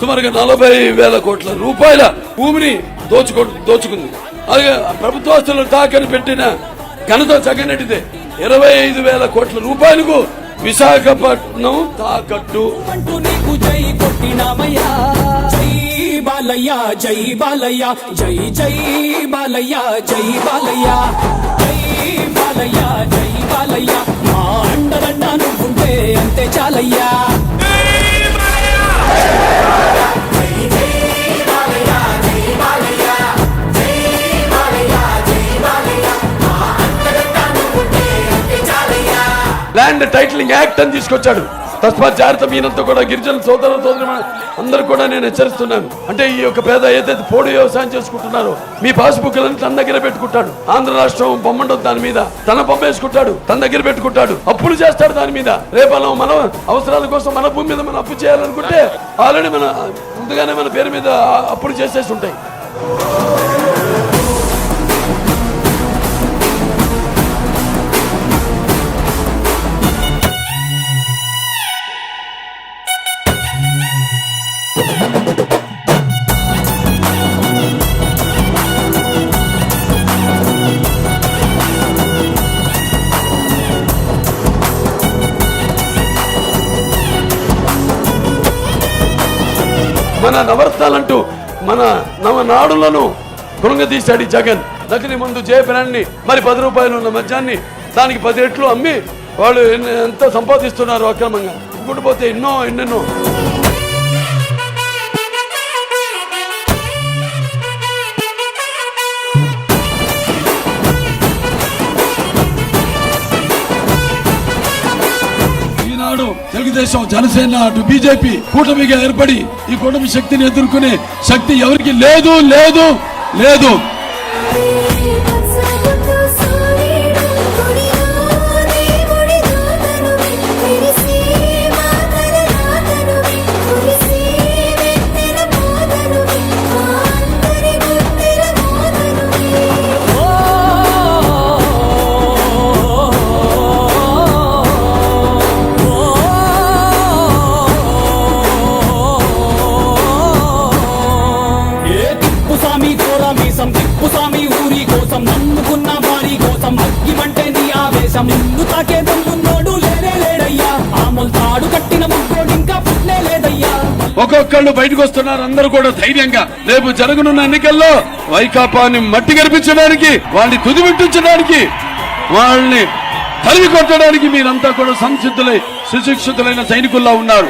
సుమారుగా నలభై వేల కోట్ల రూపాయల భూమిని దోచుకో దోచుకుంది. అలాగే ప్రభుత్వ ఆస్తులను తాకని పెట్టిన ఘనత జగనెట్టిదే ఇరవై ఐదు వేల కోట్ల రూపాయలకు విశాఖపట్నం తాకట్టు. అంటూ నీకు జై కొట్టినామయ్యా. జై బాలయ్య జై బాలయ్య జై జై బాలయ్య జై బాలయ్య. జై బాలయ్య జై బాలయ్య. మా అండదండ నువ్వుంటే అంతే చాలయ్యా. ల్యాండ్ టైటిలింగ్ యాక్ట్ అని తీసుకొచ్చాడు. తస్మాత్ జాగ్రత్త మీనంతా కూడా గిరిజన సోదర సోదరి అందరూ కూడా నేను హెచ్చరిస్తున్నాను. అంటే ఈ యొక్క పేద ఏదైతే పోడు వ్యవసాయం చేసుకుంటున్నారో మీ పాస్బుక్లను తన దగ్గర పెట్టుకుంటాడు. ఆంధ్ర రాష్ట్రం బొమ్మండదు దాని మీద తన పంపేసుకుంటాడు తన దగ్గర పెట్టుకుంటాడు. అప్పులు చేస్తాడు దాని మీద. రేపలం మన అవసరాల కోసం మన భూమి మీద మనం అప్పు చేయాలనుకుంటే ఆల్రెడీ మన ముందుగానే మన పేరు మీద అప్పులు చేసేసి ఉంటాయి. నవరత్నాలంటూ మన నవనాడులను కృంగదీశాడు జగన్. నకిలీ ముందు జయపనాన్ని మరి పది రూపాయలు ఉన్న మద్యాన్ని దానికి పది రెట్లు అమ్మి వాళ్ళు ఎంత సంపాదిస్తున్నారు అక్రమంగా. ఇంకోటి పోతే ఎన్నో ఎన్నెన్నో. ఈనాడు తెలుగుదేశం జనసేన అటు బీజేపీ కూటమిగా ఏర్పడి ఈ కూటమి శక్తిని ఎదుర్కొనే శక్తి ఎవరికి? లేదు లేదు లేదు. నిన్ను తాకే దమ్మున్నోడు లేనే లేడయ్యా. ఆముల్ తాడు కట్టిన ముగ్గోడు ఇంకా పుట్లే లేదయ్యా. ఒక్కొక్కళ్ళు బయటకు వస్తున్నారు అందరూ కూడా ధైర్యంగా. రేపు జరగనున్న ఎన్నికల్లో వైకాపాని మట్టి గడిపించడానికి వాళ్ళని తుదిమిట్టించడానికి వాళ్ళని తరిమి కొట్టడానికి మీరంతా కూడా సంసిద్ధులై సుశిక్షితులైన సైనికుల్లా ఉన్నారు.